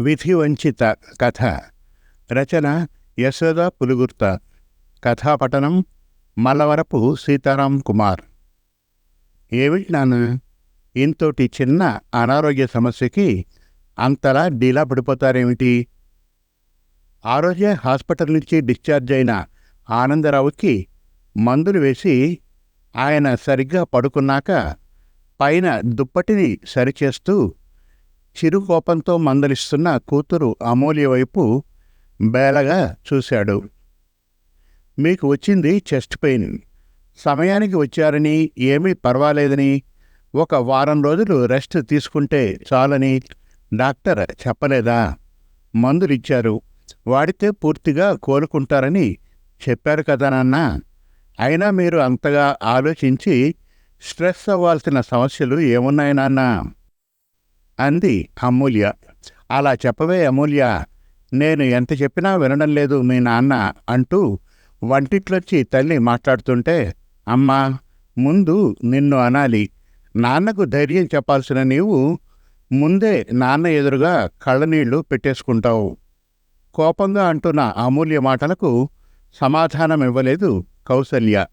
విధి వంచిత కథ. రచన యశోద పులుగుర్త. కథాపఠనం మలవరపు సీతారాం కుమార్. ఏమిటి నాన్న ఇంతోటి చిన్న అనారోగ్య సమస్యకి అంతలా డీలా పడిపోతారేమిటి? ఆ రోజే హాస్పిటల్ నుంచి డిశ్చార్జ్ అయిన ఆనందరావుకి మందులు వేసి ఆయన సరిగ్గా పడుకున్నాక పైన దుప్పటిని సరిచేస్తూ చిరుకోపంతో మందలిస్తున్న కూతురు అమూల్య వైపు బేలగా చూశాడు. మీకు వచ్చింది చెస్ట్ పెయిన్. సమయానికి వచ్చారని ఏమీ పర్వాలేదని ఒక వారం రోజులు రెస్ట్ తీసుకుంటే చాలని డాక్టర్ చెప్పలేదా? మందులిచ్చారు. వాడితే పూర్తిగా కోలుకుంటారని చెప్పారు కదా నాన్న. అయినా మీరు అంతగా ఆలోచించి స్ట్రెస్ అవ్వాల్సిన సమస్యలు ఏమున్నాయి నాన్న? అంది అమూల్య. అలా చెప్పవే అమూల్య. నేను ఎంత చెప్పినా వినడం లేదు మీ నాన్న అంటూ వంటిట్లొచ్చి తల్లి మాట్లాడుతుంటే అమ్మా ముందు నిన్ను అనాలి. నాన్నకు ధైర్యం చెప్పాల్సిన నీవు ముందే నాన్న ఎదురుగా కళ్ళనీళ్ళు పెట్టేసుకుంటావు. కోపంగా అంటున్న అమూల్య మాటలకు సమాధానం ఇవ్వలేదు కౌసల్య.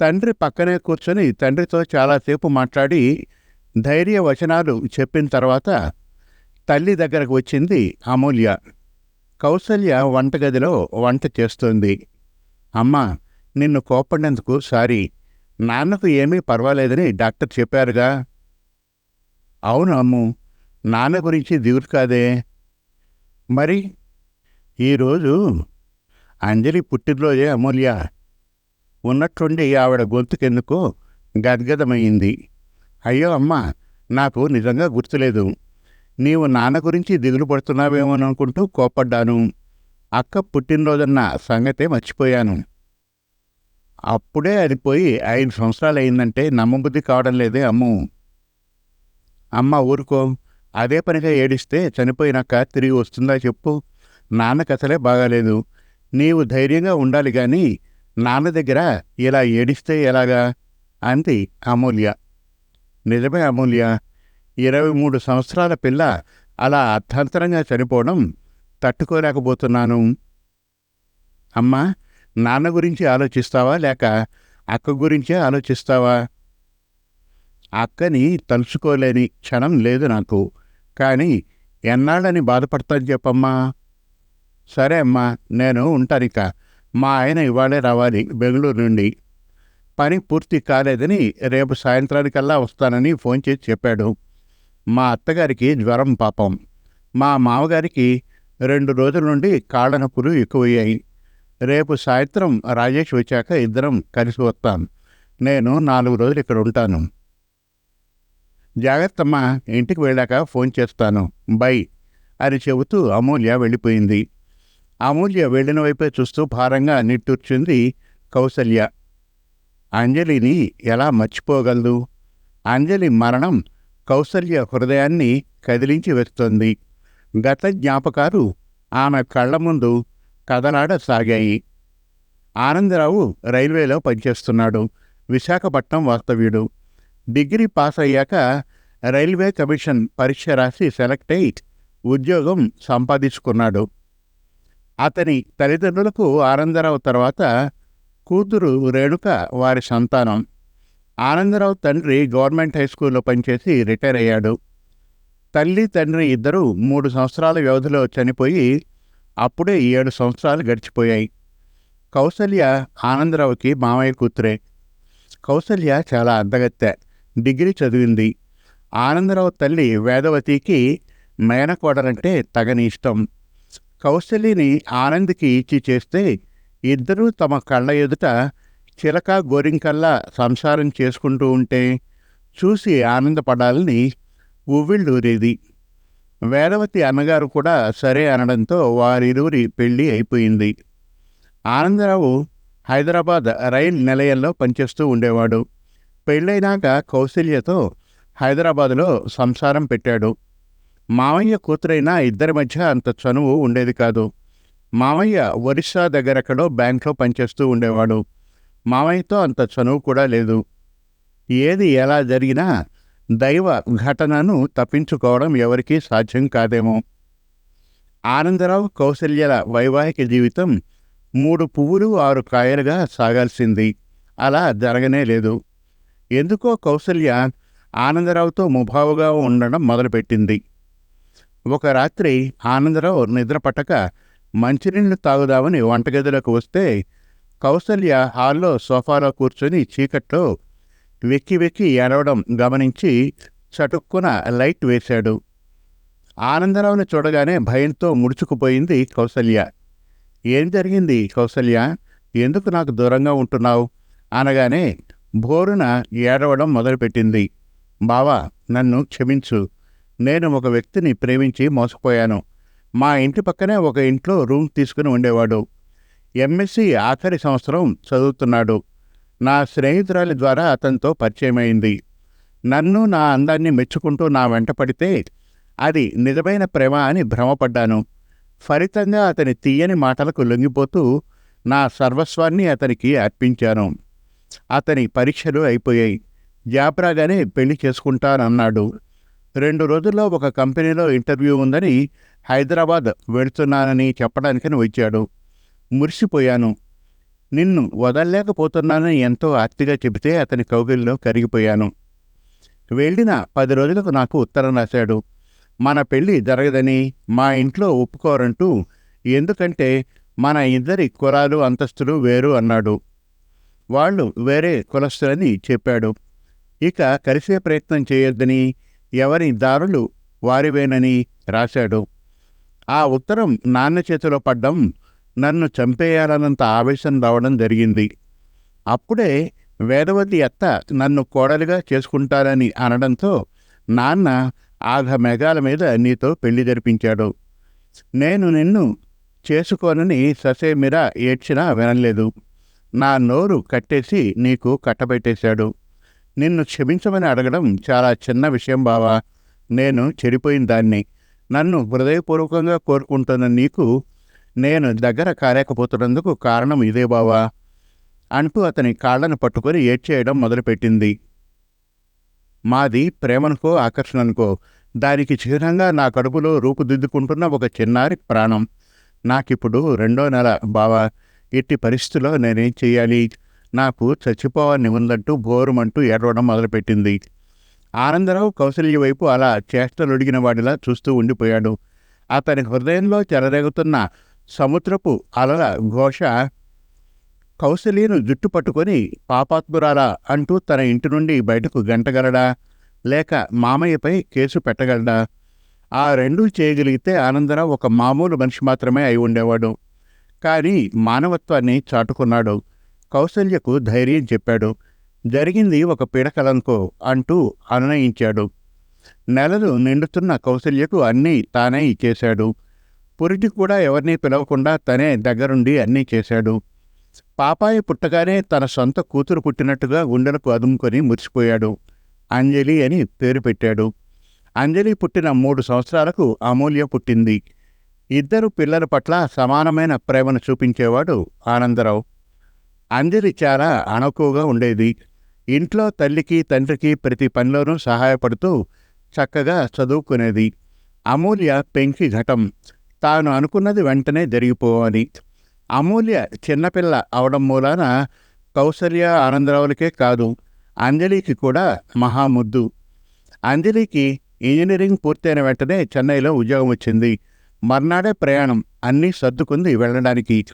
తండ్రి పక్కనే కూర్చొని తండ్రితో చాలాసేపు మాట్లాడి ధైర్య వచనాలు చెప్పిన తర్వాత తల్లి దగ్గరకు వచ్చింది అమూల్య. కౌసల్య వంటగదిలో వంట చేస్తోంది. అమ్మా నిన్ను కోపడినందుకు సారీ. నాన్నకు ఏమీ పర్వాలేదని డాక్టర్ చెప్పారుగా. అవును అమ్ము నాన్న గురించి దిగులు కాదే మరి ఈరోజు అంజలి పుట్టినరోజే అమూల్య. ఉన్నట్టుండి ఆవిడ గొంతుకెందుకో గద్గదమైంది అయ్యో అమ్మా నాకు నిజంగా గుర్తులేదు. నీవు నాన్న గురించి దిగులు పడుతున్నావేమోననుకుంటూ కోపడ్డాను అక్క పుట్టినరోజన్న సంగతే మర్చిపోయాను. అప్పుడే అది పోయి ఐదు సంవత్సరాలు అయిందంటే నమ్మబుద్ధి కావడం లేదే అమ్ము. అమ్మ ఊరుకో అదే పనిగా ఏడిస్తే చనిపోయినాక తిరిగి వస్తుందా చెప్పు. నాన్న కథలే బాగాలేదు. నీవు ధైర్యంగా ఉండాలి కానీ నాన్న దగ్గర ఇలా ఏడిస్తే ఎలాగా? అంది అమూల్య. నిజమే అమూల్య ఇరవై మూడు సంవత్సరాల పిల్ల అలా అర్థాంతరంగా చనిపోవడం తట్టుకోలేకపోతున్నాను. అమ్మా నాన్న గురించి ఆలోచిస్తావా లేక అక్క గురించే ఆలోచిస్తావా? అక్కని తలుచుకోలేని క్షణం లేదు నాకు. కానీ ఎన్నాళ్ళని బాధపడతాను చెప్పమ్మా. సరే అమ్మా నేను ఉంటానిక. మా ఆయన ఇవాళే రావాలి బెంగళూరు నుండి. పని పూర్తి కాలేదని రేపు సాయంత్రానికల్లా వస్తానని ఫోన్ చేసి చెప్పాడు. మా అత్తగారికి జ్వరం పాపం. మా మామగారికి రెండు రోజుల నుండి కాళ్ళ నొప్పులు ఎక్కువయ్యాయి. రేపు సాయంత్రం రాజేష్ వచ్చాక ఇద్దరం కలిసి వస్తాం. నేను నాలుగు రోజులు ఇక్కడ ఉంటాను. జాగ్రత్తమ్మా ఇంటికి వెళ్ళాక ఫోన్ చేస్తాను. బై అని చెబుతూ అమూల్య వెళ్ళిపోయింది. అమూల్య వెళ్ళిన వైపే చూస్తూ భారంగా నిట్టూర్చింది కౌసల్య. అంజలిని ఎలా మర్చిపోగలదు? అంజలి మరణం కౌసల్య హృదయాన్ని కదిలించి వేస్తోంది గత జ్ఞాపకాలు ఆమె కళ్ళ ముందు కదలాడసాగాయి. ఆనందరావు రైల్వేలో పనిచేస్తున్నాడు. విశాఖపట్నం వాస్తవ్యుడు. డిగ్రీ పాస్ అయ్యాక రైల్వే కమిషన్ పరీక్ష రాసి సెలెక్ట్ అయి ఉద్యోగం సంపాదించుకున్నాడు. అతని తల్లిదండ్రులకు ఆనందరావు తర్వాత కూతురు రేణుక వారి సంతానం. ఆనందరావు తండ్రి గవర్నమెంట్ హై స్కూల్లో పనిచేసి రిటైర్ అయ్యాడు. తల్లి తండ్రి ఇద్దరూ మూడు సంవత్సరాల వ్యవధిలో చనిపోయి అప్పుడే ఏడు సంవత్సరాలు గడిచిపోయాయి. కౌసల్య ఆనందరావుకి మామయ్య కూతురే. కౌసల్య చాలా అందగత్తె డిగ్రీ చదివింది. ఆనందరావు తల్లి వేదవతికి మేనకోడలంటే తగని ఇష్టం. కౌశల్యని ఆనంద్కి ఇచ్చి చేస్తే ఇద్దరూ తమ కళ్ళ ఎదుట చిలక గోరింకల్లా సంసారం చేసుకుంటూ ఉంటే చూసి ఆనందపడాలని ఉవ్విళ్ళూరేది. వేదవతి అన్నగారు కూడా సరే అనడంతో వారిరువురి పెళ్ళి అయిపోయింది. ఆనందరావు హైదరాబాద్ రైల్ నిలయంలో పనిచేస్తూ ఉండేవాడు. పెళ్ళైనాక కౌశల్యతో హైదరాబాదులో సంసారం పెట్టాడు. మావయ్య కూతురైన ఇద్దరి మధ్య అంత చనువు ఉండేది కాదు. మామయ్య ఒరిస్సా దగ్గరెక్కడో బ్యాంక్లో పనిచేస్తూ ఉండేవాడు. మామయ్యతో అంత చనువు కూడా లేదు. ఏది ఎలా జరిగినా దైవ ఘటనను తప్పించుకోవడం ఎవరికీ సాధ్యం కాదేమో. ఆనందరావు కౌసల్యల వైవాహిక జీవితం మూడు పువ్వులు ఆరు కాయలుగా సాగాల్సింది. అలా జరగనే లేదు. ఎందుకో కౌసల్య ఆనందరావుతో ముభావుగా ఉండడం మొదలుపెట్టింది. ఒక రాత్రి ఆనందరావు నిద్ర మంచినీళ్ళు తాగుదామని వంటగదిలోకి వస్తే కౌసల్య హాల్లో సోఫాలో కూర్చొని చీకట్లో వెక్కి వెక్కి ఏడవడం గమనించి చటుక్కున లైట్ వేశాడు. ఆనందరావుని చూడగానే భయంతో ముడుచుకుపోయింది కౌసల్య. ఏం జరిగింది కౌసల్య? ఎందుకు నాకు దూరంగా ఉంటున్నావు? అనగానే బోరున ఏడవడం మొదలుపెట్టింది. బావా నన్ను క్షమించు. నేను ఒక వ్యక్తిని ప్రేమించి మోసపోయాను. మా ఇంటి పక్కనే ఒక ఇంట్లో రూమ్ తీసుకుని ఉండేవాడు. ఎంఎస్సి ఆఖరి సంవత్సరం చదువుతున్నాడు. నా స్నేహితురాలి ద్వారా అతనితో పరిచయమైంది. నన్ను నా అందాన్ని మెచ్చుకుంటూ నా వెంట పడితే అది నిజమైన ప్రేమ అని భ్రమపడ్డాను. ఫలితంగా అతని తీయని మాటలకు లొంగిపోతూ నా సర్వస్వాన్ని అతనికి అర్పించాను. అతని పరీక్షలు అయిపోయాయి. జాబ్ రాగానే పెళ్ళి చేసుకుంటానన్నాడు. రెండు రోజుల్లో ఒక కంపెనీలో ఇంటర్వ్యూ ఉందని హైదరాబాద్ వెళ్తున్నానని చెప్పడానికని వచ్చాడు మురిసిపోయాను. నిన్ను వదలలేకపోతున్నానని ఎంతో ఆర్తిగా చెబితే అతని కౌగిల్లో కరిగిపోయాను. వెళ్ళిన పది రోజులకు నాకు ఉత్తరం రాశాడు. మన పెళ్ళి జరగదని మా ఇంట్లో ఒప్పుకోరంటూ ఎందుకంటే మన ఇద్దరి కురాలు అంతస్తులు వేరు అన్నాడు. వాళ్ళు వేరే కులస్తులని చెప్పాడు. ఇక కలిసే ప్రయత్నం చేయొద్దని ఎవరి దారులు వారివేనని రాశాడు. ఆ ఉత్తరం నాన్న చేతిలో పడ్డం నన్ను చంపేయాలన్నంత ఆవేశం రావడం జరిగింది. అప్పుడే వేదవతి అత్త నన్ను కోడలుగా చేసుకుంటారని అనడంతో నాన్న ఆఘ మెగాల మీద నీతో పెళ్ళి జరిపించాడు. నేను నిన్ను చేసుకోనని ససేమిరా ఏడ్చినా వినలేదు. నా నోరు కట్టేసి నీకు కట్టబెట్టేశాడు. నిన్ను క్షమించమని అడగడం చాలా చిన్న విషయం బావా. నేను చెడిపోయిన దాన్ని. నన్ను హృదయపూర్వకంగా కోరుకుంటున్న నీకు నేను దగ్గర కాలేకపోతున్నందుకు కారణం ఇదే బావా. అంటూ అతని కాళ్ళను పట్టుకొని ఏడ్చేయడం మొదలుపెట్టింది. మాది ప్రేమనుకో ఆకర్షణనుకో. దానికి చిహ్నంగా నా కడుపులో రూపుదిద్దుకుంటున్న ఒక చిన్నారి ప్రాణం. నాకిప్పుడు రెండో నెల బావా. ఇట్టి పరిస్థితిలో నేనేం చేయాలి నాకు చచ్చిపోవాలని ఉందంటూ బోరుమంటూ ఏడవడం మొదలుపెట్టింది. ఆనందరావు కౌశల్య వైపు అలా చేష్టలొడిగిన వాడిలా చూస్తూ ఉండిపోయాడు. అతని హృదయంలో చెలరేగుతున్న సముద్రపు అలల ఘోష కౌశల్యను జుట్టు పట్టుకొని పాపాత్మురాలా అంటూ తన ఇంటి నుండి బయటకు గంటగలడా? లేక మామయ్యపై కేసు పెట్టగలడా? ఆ రెండూ చేయగలిగితే ఆనందరావు ఒక మామూలు మనిషి మాత్రమే అయి ఉండేవాడు. కానీ మానవత్వాన్ని చాటుకున్నాడు. కౌశల్యకు ధైర్యం చెప్పాడు. జరిగింది ఒక పీడకలంకో అంటూ అనునయించాడు. నెలలు నిండుతున్న కౌశల్యకు అన్నీ తానే ఇచ్చేశాడు. పురిటి కూడా ఎవరినీ పిలవకుండా తనే దగ్గరుండి అన్నీ చేశాడు. పాపాయి పుట్టగానే తన సొంత కూతురు పుట్టినట్టుగా గుండెలకు అదుముకొని మురిసిపోయాడు. అంజలి అని పేరు పెట్టాడు. అంజలి పుట్టిన మూడు సంవత్సరాలకు అమూల్య పుట్టింది. ఇద్దరు పిల్లల పట్ల సమానమైన ప్రేమను చూపించేవాడు ఆనందరావు. అంజలి చాలా అణకువగా ఉండేది. ఇంట్లో తల్లికి తండ్రికి ప్రతి పనిలోనూ సహాయపడుతూ చక్కగా చదువుకునేది. అమూల్య పెంకి ఘటం. తాను అనుకున్నది వెంటనే జరిగిపోవాలి. అమూల్య చిన్నపిల్ల అవడం మూలాన కౌసల్య ఆనందరావులకే కాదు అంజలికి కూడా మహాముద్దు. అంజలికి ఇంజనీరింగ్ పూర్తయిన వెంటనే చెన్నైలో ఉద్యోగం వచ్చింది. మర్నాడే ప్రయాణం అన్నీ సర్దుకుంది వెళ్ళడానికి.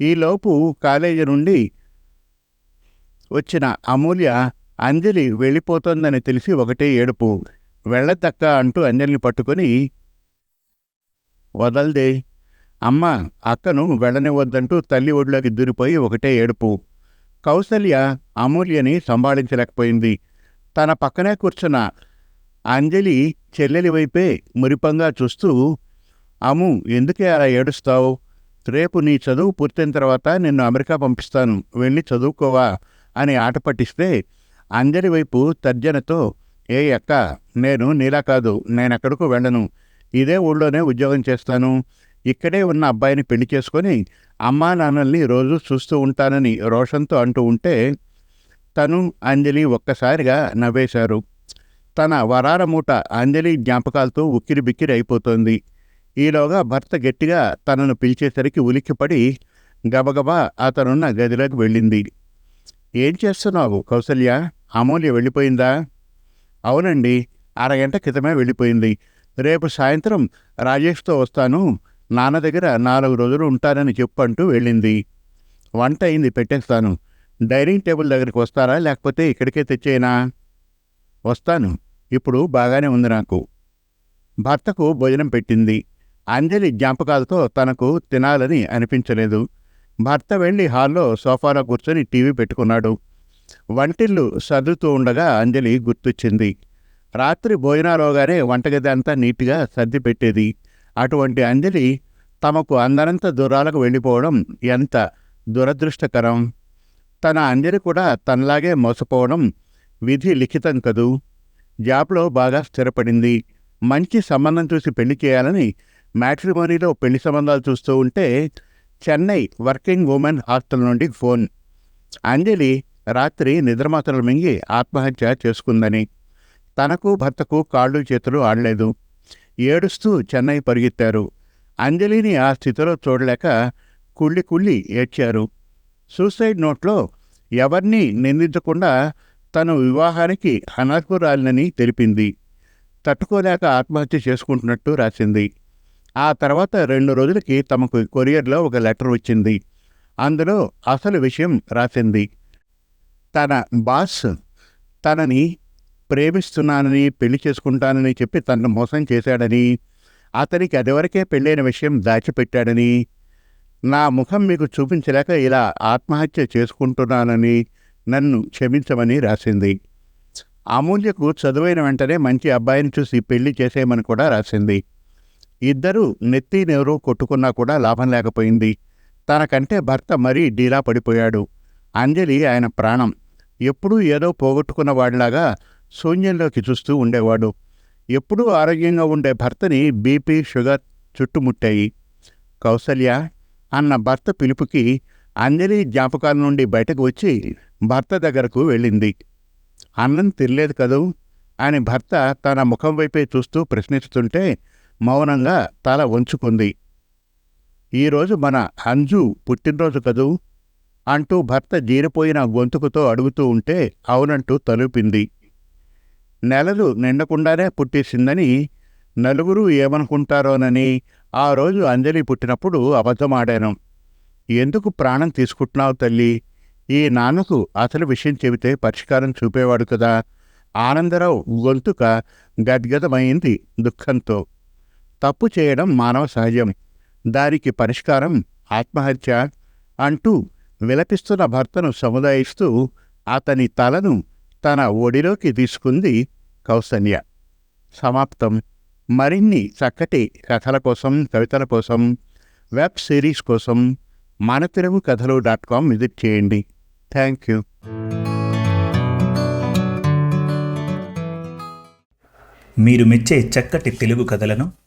ఈలోపు కాలేజీ నుండి వచ్చిన అమూల్య అంజలి వెళ్ళిపోతోందని తెలిసి ఒకటే ఏడుపు. వెళ్ళదక్క అంటూ అంజలిని పట్టుకొని వదల్దే. అమ్మ అక్కను వెళ్ళనివద్దంటూ తల్లి ఒడిలోకి దూరిపోయి ఒకటే ఏడుపు. కౌసల్య అమూల్యని సంభాళించలేకపోయింది. తన పక్కనే కూర్చున్న అంజలి చెల్లెలి వైపే మురిపంగా చూస్తూ అము ఎందుకే అలా ఏడుస్తావు? రేపు నీ చదువు పూర్తయిన తర్వాత నిన్ను అమెరికా పంపిస్తాను. వెళ్ళి చదువుకోవా అని ఆట పట్టిస్తే అంజలి వైపు తర్జనతో ఏ అక్క నేను నీలా కాదు నేనెక్కడికూ వెళ్ళను. ఇదే ఊళ్ళోనే ఉద్యోగం చేస్తాను. ఇక్కడే ఉన్న అబ్బాయిని పెళ్ళి చేసుకొని అమ్మా నాన్నల్ని రోజు చూస్తూ ఉంటానని రోషన్తో అంటూ ఉంటే తను అంజలి ఒక్కసారిగా నవ్వేశారు. తన వరాల మూట అంజలి జ్ఞాపకాలతో ఉక్కిరి బిక్కిరి అయిపోతోంది. ఈలోగా భర్త గట్టిగా తనను పిలిచేసరికి ఉలిక్కిపడి గబగబా అతనున్న గదిలోకి వెళ్ళింది. ఏం చేస్తున్నావు కౌసల్య? అమూల్య వెళ్ళిపోయిందా? అవునండి అరగంట క్రితమే వెళ్ళిపోయింది. రేపు సాయంత్రం రాజేష్తో వస్తాను. నాన్న దగ్గర నాలుగు రోజులు ఉంటానని చెప్పంటూ వెళ్ళింది. వంట అయింది పెట్టేస్తాను. డైనింగ్ టేబుల్ దగ్గరికి వస్తారా? లేకపోతే ఇక్కడికే తెచ్చేనా వస్తాను. ఇప్పుడు బాగానే ఉంది నాకు. భర్తకు భోజనం పెట్టింది. అంజలి జ్ఞాపకాలతో తనకు తినాలని అనిపించలేదు. భర్త వెళ్ళి హాల్లో సోఫాలో కూర్చొని టీవీ పెట్టుకున్నాడు. వంటిల్లు సర్దుతూ ఉండగా అంజలి గుర్తొచ్చింది. రాత్రి భోజనాలోగానే వంటగది అంతా నీట్గా సర్ది పెట్టేది అటువంటి అంజలి తమకు అందరంత దూరాలకు వెళ్ళిపోవడం ఎంత దురదృష్టకరం. తన అంజలి కూడా తనలాగే మోసపోవడం విధి లిఖితం కదూ. జాబ్లో బాగా స్థిరపడింది. మంచి సంబంధం చూసి పెళ్ళి చేయాలని మ్యాట్రిమోనీలో పెళ్ళి సంబంధాలు చూస్తూ ఉంటే చెన్నై వర్కింగ్ ఉమెన్ హాస్టల్ నుండి ఫోన్. అంజలి రాత్రి నిద్రమాత్రలు మింగి ఆత్మహత్య చేసుకుందని. తనకు భర్తకు కాళ్ళు చేతులు ఆడలేదు. ఏడుస్తూ చెన్నై పరిగెత్తారు. అంజలిని ఆ స్థితిలో చూడలేక కుళ్ళి కుళ్ళి ఏడ్చారు. సూసైడ్ నోట్లో ఎవరిని నిందించకుండా తను వివాహానికి అనర్హురాలినని తెలిపింది. తట్టుకోలేక ఆత్మహత్య చేసుకుంటున్నట్టు రాసింది. ఆ తర్వాత రెండు రోజులకి తమకు కొరియర్లో ఒక లెటర్ వచ్చింది. అందులో అసలు విషయం రాసింది. తన బాస్ తనని ప్రేమిస్తున్నానని పెళ్ళి చేసుకుంటానని చెప్పి తనను మోసం చేశాడని అతనికి అదివరకే పెళ్ళైన విషయం దాచిపెట్టాడని నా ముఖం మీకు చూపించలేక ఇలా ఆత్మహత్య చేసుకుంటున్నానని నన్ను క్షమించమని రాసింది. అమూల్యకు చదువైన వెంటనే మంచి అబ్బాయిని చూసి పెళ్ళి చేసేయమని కూడా రాసింది. ఇద్దరూ నెత్తి నెవరు కొట్టుకున్నా కూడా లాభం లేకపోయింది. తనకంటే భర్త మరీ డీలా పడిపోయాడు. అంజలి ఆయన ప్రాణం. ఎప్పుడూ ఏదో పోగొట్టుకున్న వాడిలాగా శూన్యంలోకి చూస్తూ ఉండేవాడు. ఎప్పుడూ ఆరోగ్యంగా ఉండే భర్తని బీపీ షుగర్ చుట్టుముట్టాయి. కౌసల్య అన్న భర్త పిలుపుకి అంజలి జ్ఞాపకాల నుండి బయటకు వచ్చి భర్త దగ్గరకు వెళ్ళింది. అన్నం తినలేదు కదూ అని భర్త తన ముఖం వైపే చూస్తూ ప్రశ్నిస్తుంటే మౌనంగా తల వంచుకుంది. ఈరోజు మన అంజు పుట్టినరోజు కదూ? అంటూ భర్త జీరిపోయిన గొంతుకుతో అడుగుతూ ఉంటే అవునంటూ తలుపింది. నెలలు నిండకుండానే పుట్టేసిందని నలుగురు ఏమనుకుంటారోనని ఆ రోజు అంజలి పుట్టినప్పుడు అబద్ధమాడాను. ఎందుకు ప్రాణం తీసుకుంటున్నావు తల్లి? ఈ నాన్నకు అసలు విషయం చెబితే పరిష్కారం చూపేవాడు కదా? ఆనందరావు గొంతుక గద్గదమైంది దుఃఖంతో. తప్పు చేయడం మానవ సహజం దానికి పరిష్కారం ఆత్మహత్య అంటూ విలపిస్తున్న భర్తను సముదాయిస్తూ అతని తలను తన ఒడిలోకి తీసుకుంది కౌసల్య. సమాప్తం. మరిన్ని చక్కటి కథల కోసం కవితల కోసం వెబ్ సిరీస్ కోసం మన తెలుగు కథలు డాట్ కామ్ విజిట్ చేయండి. Thank you. మీరు మెచ్చే చక్కటి తెలుగు కథలను